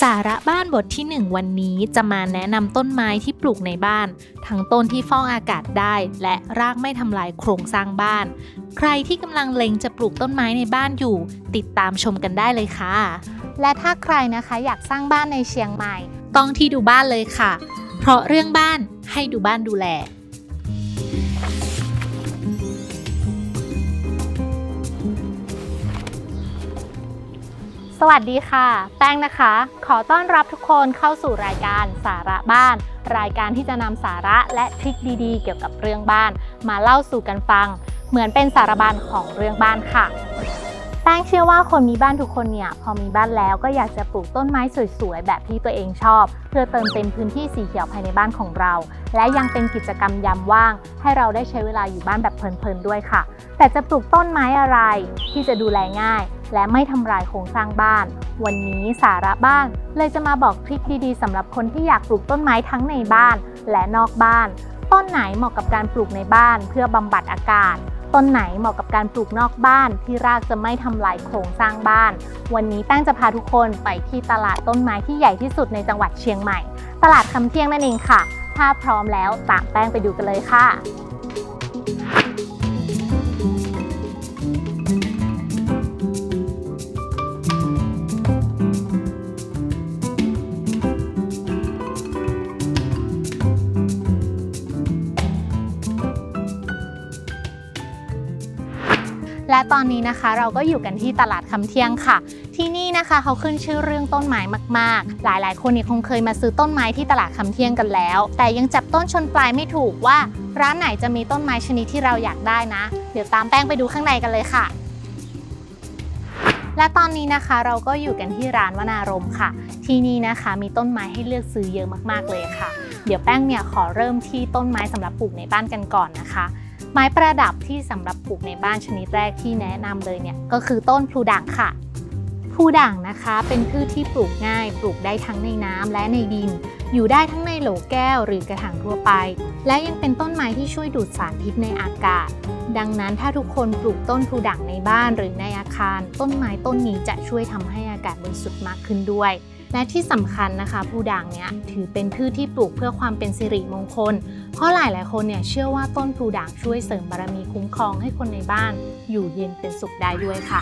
สาระบ้านบทที่ 1 วันนี้จะมาแนะนำต้นไม้ที่ปลูกในบ้าน ทั้งต้นที่ฟอกอากาศได้ และรากไม่ทำลายโครงสร้างบ้าน ใครที่กำลังเล็งจะปลูกต้นไม้ในบ้านอยู่ ติดตามชมกันได้เลยค่ะ และถ้าใครนะคะอยากสร้างบ้านในเชียงใหม่ ต้องที่ดูบ้านเลยค่ะ เพราะเรื่องบ้านให้ดูบ้านดูแล สวัสดีค่ะ แป้งนะคะ ขอต้อนรับทุกคนเข้าสู่รายการสาระบ้าน รายการที่จะนำสาระและทริคดีๆ เกี่ยวกับเรื่องบ้าน มาเล่าสู่กันฟัง เหมือนเป็นสารบัญของเรื่องบ้านค่ะ แป้งเชื่อว่าคนมีบ้านทุกคนเนี่ยพอมีบ้านแล้วก็อยากจะปลูกต้นไม้สวยๆ แบบที่ตัวเองชอบ เพื่อเติมเต็มพื้นที่สีเขียวภายในบ้านของเรา และยังเป็นกิจกรรมยามว่าง ให้เราได้ใช้เวลาอยู่บ้านแบบเพลินๆด้วยค่ะ แต่จะปลูกต้นไม้อะไรที่จะดูแลง่าย และไม่ทำลายโครงสร้างบ้าน วันนี้สาระบ้านเลยจะมาบอกทริคดีๆสำหรับคนที่อยากปลูกต้นไม้ทั้งในบ้านและนอกบ้าน ต้นไหนเหมาะกับการปลูกในบ้านเพื่อบำบัดอากาศต้นไหนเหมาะกับการปลูกนอกบ้านที่รากจะไม่ทำลายโครงสร้างบ้าน วันนี้แป้งจะพาทุกคนไปที่ตลาดต้นไม้ที่ใหญ่ที่สุดในจังหวัดเชียงใหม่ ตลาดคำเที่ยงนั่นเองค่ะ ถ้าพร้อมแล้วตามแป้งไปดูกันเลยค่ะ และตอนนี้นะคะเราก็อยู่กันที่ตลาดคำเที่ยงค่ะ ที่นี่นะคะเขาขึ้นชื่อเรื่องต้นไม้มาก ๆ หลายๆ คนเนี่ยคงเคยมาซื้อต้นไม้ที่ตลาดคำเที่ยงกันแล้ว แต่ยังจับต้นชนปลายไม่ถูกว่า ร้านไหนจะมีต้นไม้ชนิดที่เราอยากได้นะ เดี๋ยวตามแป้งไปดูข้างในกันเลยค่ะและตอนนี้นะคะเราก็อยู่กันที่ร้านวนารมค่ะ ที่นี่นะคะมีต้นไม้ให้เลือกซื้อเยอะมากๆเลยค่ะ เดี๋ยวแป้งเนี่ยขอเริ่มที่ต้นไม้สำหรับปลูกในบ้านกันก่อนนะคะ ม้ประดับที่สำหรับปลูกในบ้านชนิดแรกที่แนะนำเลยเนี่ยก็คือต้นพลูด่างค่ะพลูด่างนะคะเป็นพืชที่ปลูกง่าย ปลูกได้ทั้งในน้ำและในดิน อยู่ได้ทั้งในโหลแก้วหรือกระถางทั่วไป และยังเป็นต้นไม้ที่ช่วยดูดสารพิษในอากาศ ดังนั้นถ้าทุกคนปลูกต้นพลูด่างในบ้านหรือในอาคาร ต้นไม้ต้นนี้จะช่วยทำให้อากาศบริสุทธิ์มากขึ้นด้วย และที่สำคัญนะคะพลูด่างเนี้ยถือเป็นพืชที่ปลูกเพื่อความเป็นสิริมงคล เพราะหลายหลายคนเนี่ยเชื่อว่าต้นพลูด่างช่วยเสริมบารมีคุ้มครองให้คนในบ้าน อยู่เย็นเป็นสุขได้ด้วยค่ะ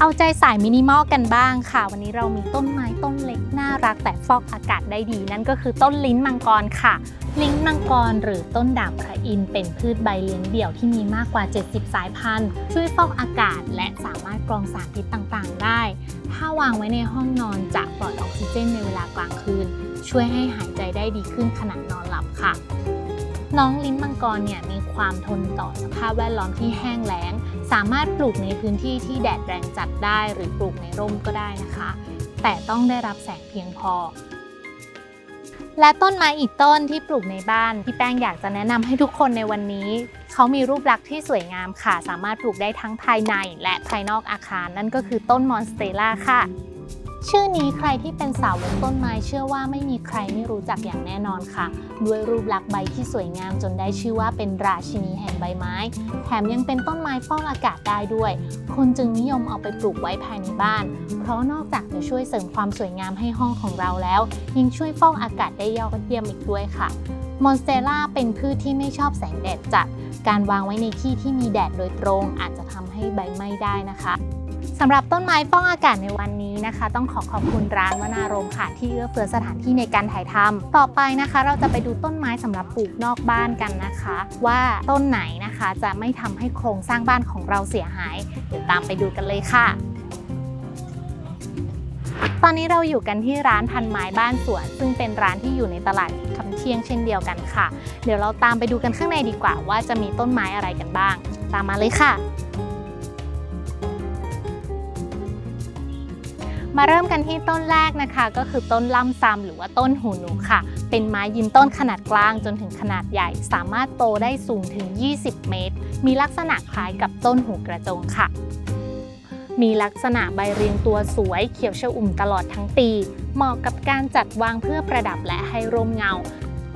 เอาใจสายมินิมอลกันบ้างค่ะ วันนี้เรามีต้นไม้ต้นเล็กน่ารักแต่ฟอกอากาศได้ดี นั่นก็คือต้นลิ้นมังกรค่ะ ลิ้นมังกรหรือต้นด่างพระอินเป็นพืชใบเลี้ยงเดี่ยวที่มีมากกว่า 70 สายพันธุ์ ช่วยฟอกอากาศและสามารถกรองสารพิษต่างๆ ได้ ถ้าวางไว้ในห้องนอนจะปล่อยออกซิเจนในเวลากลางคืน ช่วยให้หายใจได้ดีขึ้นขณะนอนหลับค่ะ น้องลิ้นมังกรเนี่ยมีความทนต่อสภาพแวดล้อมที่แห้งแล้ง สามารถปลูกในพื้นที่ที่แดดแรงจัดได้ หรือปลูกในร่มก็ได้นะคะ แต่ต้องได้รับแสงเพียงพอ และต้นไม้อีกต้นที่ปลูกในบ้านที่แป้งอยากจะแนะนำให้ทุกคนในวันนี้ เขามีรูปลักษณ์ที่สวยงามค่ะ สามารถปลูกได้ทั้งภายในและภายนอกอาคารนั่นก็คือต้นมอนสเตล่าค่ะ ชื่อนี้ใครที่เป็นสาวกต้นไม้เชื่อว่าไม่มีใครไม่รู้จักอย่างแน่นอนค่ะ ด้วยรูปลักษณ์ใบที่สวยงามจนได้ชื่อว่าเป็นราชินีแห่งใบไม้ แถมยังเป็นต้นไม้ฟอกอากาศได้ด้วย คนจึงนิยมเอาไปปลูกไว้ภายในบ้าน เพราะนอกจากจะช่วยเสริมความสวยงามให้ห้องของเราแล้ว ยังช่วยฟอกอากาศได้ยอดเยี่ยมอีกด้วยค่ะมอนสเตล่าเป็นพืชที่ไม่ชอบแสงแดดจัด การวางไว้ในที่ที่มีแดดโดยตรงอาจจะทำให้ใบไหม้ได้นะคะ สำหรับต้นไม้ฟอกอากาศในวันนี้นะคะ ต้องขอขอบคุณร้านวนารมค่ะ ที่เอื้อเฟื้อสถานที่ในการถ่ายทำต่อไปนะคะ เราจะไปดูต้นไม้สำหรับปลูกนอกบ้านกันนะคะ ว่าต้นไหนนะคะจะไม่ทำให้โครงสร้างบ้านของเราเสียหาย เดี๋ยวตามไปดูกันเลยค่ะ ตอนนี้เราอยู่กันที่ร้านพันไม้บ้านสวน ซึ่งเป็นร้านที่อยู่ในตลาดคำเที่ยงเช่นเดียวกันค่ะ เดี๋ยวเราตามไปดูกันข้างในดีกว่า ว่าจะมีต้นไม้อะไรกันบ้าง ตามมาเลยค่ะ มาเริ่มกันที่ต้นแรกนะคะ ก็คือต้นล่ำซามหรือว่าต้นหูหนูค่ะ เป็นไม้ยืนต้นขนาดกลางจนถึงขนาดใหญ่ สามารถโตได้สูงถึง 20 เมตร มีลักษณะคล้ายกับต้นหูกระจงค่ะ มีลักษณะใบเรียงตัวสวยเขียวชอุ่มตลอดทั้งปี เหมาะกับการจัดวางเพื่อประดับและให้ร่มเงา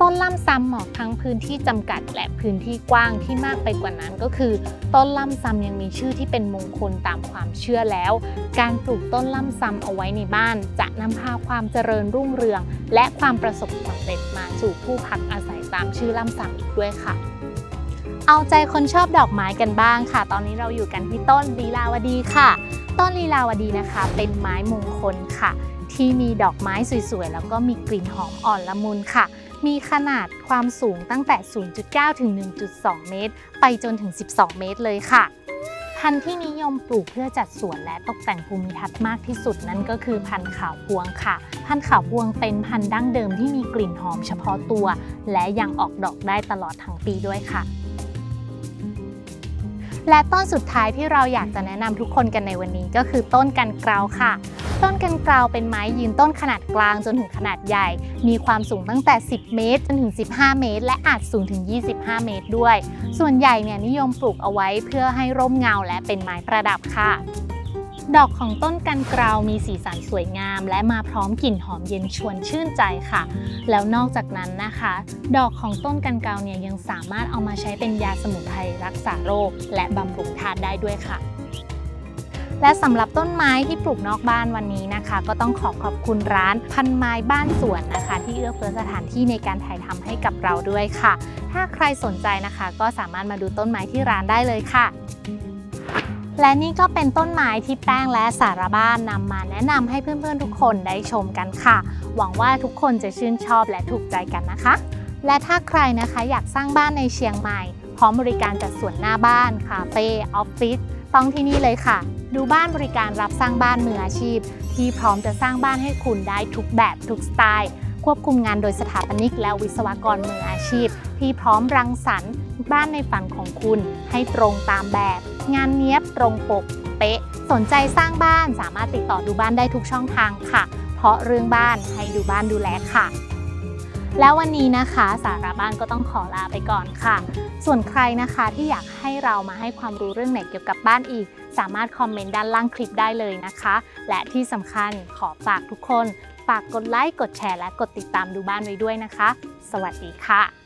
ต้นล่ำซ้ำเหมาะทั้งพื้นที่จำกัดและพื้นที่กว้างที่มากไปกว่านั้นก็คือ ต้นล่ำซ้ำยังมีชื่อที่เป็นมงคลตามความเชื่อแล้ว การปลูกต้นล่ำซ้ำเอาไว้ในบ้าน จะนำพาความเจริญรุ่งเรือง และความประสบความสำเร็จมาสู่ผู้พักอาศัยตามชื่อล่ำซ้ำอีกด้วยค่ะ เอาใจคนชอบดอกไม้กันบ้างค่ะ ตอนนี้เราอยู่กันที่ต้นลีลาวดีค่ะ ต้นลีลาวดีนะคะ เป็นไม้มงคลค่ะ ที่มีดอกไม้สวยๆแล้วก็มีกลิ่นหอมอ่อนละมุนค่ะ มีขนาดความสูงตั้งแต่ 0.9 ถึง 1.2 เมตร ไปจนถึง 12 เมตรเลยค่ะ พันธุ์ที่นิยมปลูกเพื่อจัดสวนและตกแต่งภูมิทัศน์มากที่สุดนั่นก็คือพันธุ์ขาวพวงค่ะ พันธุ์ขาวพวงเป็นพันธุ์ดั้งเดิมที่มีกลิ่นหอมเฉพาะตัว และยังออกดอกได้ตลอดทั้งปีด้วยค่ะ และต้นสุดท้ายที่เราอยากจะแนะนำทุกคนกันในวันนี้ก็คือต้นกันเกลาค่ะ ต้นกันเกลาเป็นไม้ยืนต้นขนาดกลางจนถึงขนาดใหญ่ มีความสูงตั้งแต่ 10 เมตร จนถึง 15 เมตร และอาจสูงถึง 25 เมตรด้วย ส่วนใหญ่เนี่ยนิยมปลูกเอาไว้เพื่อให้ร่มเงาและเป็นไม้ประดับค่ะ ดอกของต้นกันเกลามีสีสันสวยงาม และมาพร้อมกลิ่นหอมเย็นชวนชื่นใจค่ะ แล้วนอกจากนั้นนะคะ ดอกของต้นกันเกลาเนี่ยยังสามารถเอามาใช้เป็นยาสมุนไพรรักษาโรค และบำรุงธาตุได้ด้วยค่ะ และสำหรับต้นไม้ที่ปลูกนอกบ้านวันนี้นะคะ ก็ต้องขอขอบคุณร้านพันไม้บ้านสวนนะคะ ที่เอื้อเฟื้อสถานที่ในการถ่ายทำให้กับเราด้วยค่ะ ถ้าใครสนใจนะคะ ก็สามารถมาดูต้นไม้ที่ร้านได้เลยค่ะ และนี่ก็เป็นต้นไม้ที่แป้งและสารบ้านนำมาแนะนำให้เพื่อนๆทุกคนได้ชมกันค่ะ หวังว่าทุกคนจะชื่นชอบและถูกใจกันนะคะ และถ้าใครนะคะอยากสร้างบ้านในเชียงใหม่ พร้อมบริการจัดสวนหน้าบ้าน คาเฟ่ออฟฟิศต้องที่นี่เลยค่ะ ดูบ้านบริการรับสร้างบ้านมืออาชีพ ที่พร้อมจะสร้างบ้านให้คุณได้ทุกแบบทุกสไตล์ ควบคุมงานโดยสถาปนิกและวิศวกรมืออาชีพ ที่พร้อมรังสรรค์บ้านในฝันของคุณให้ตรงตามแบบ งานเนี้ยบตรงปกเป๊ะ สนใจสร้างบ้านสามารถติดต่อดูบ้านได้ทุกช่องทางค่ะ เพราะเรื่องบ้านให้ดูบ้านดูแลค่ะ แล้ววันนี้นะคะสาระบ้านก็ต้องขอลาไปก่อนค่ะ ส่วนใครนะคะที่อยากให้เรามาให้ความรู้เรื่องไหนเกี่ยวกับบ้านอีก สามารถคอมเมนต์ด้านล่างคลิปได้เลยนะคะ และที่สำคัญขอฝากทุกคน ฝากกดไลค์กดแชร์และกดติดตามดูบ้านไว้ด้วยนะคะ สวัสดีค่ะ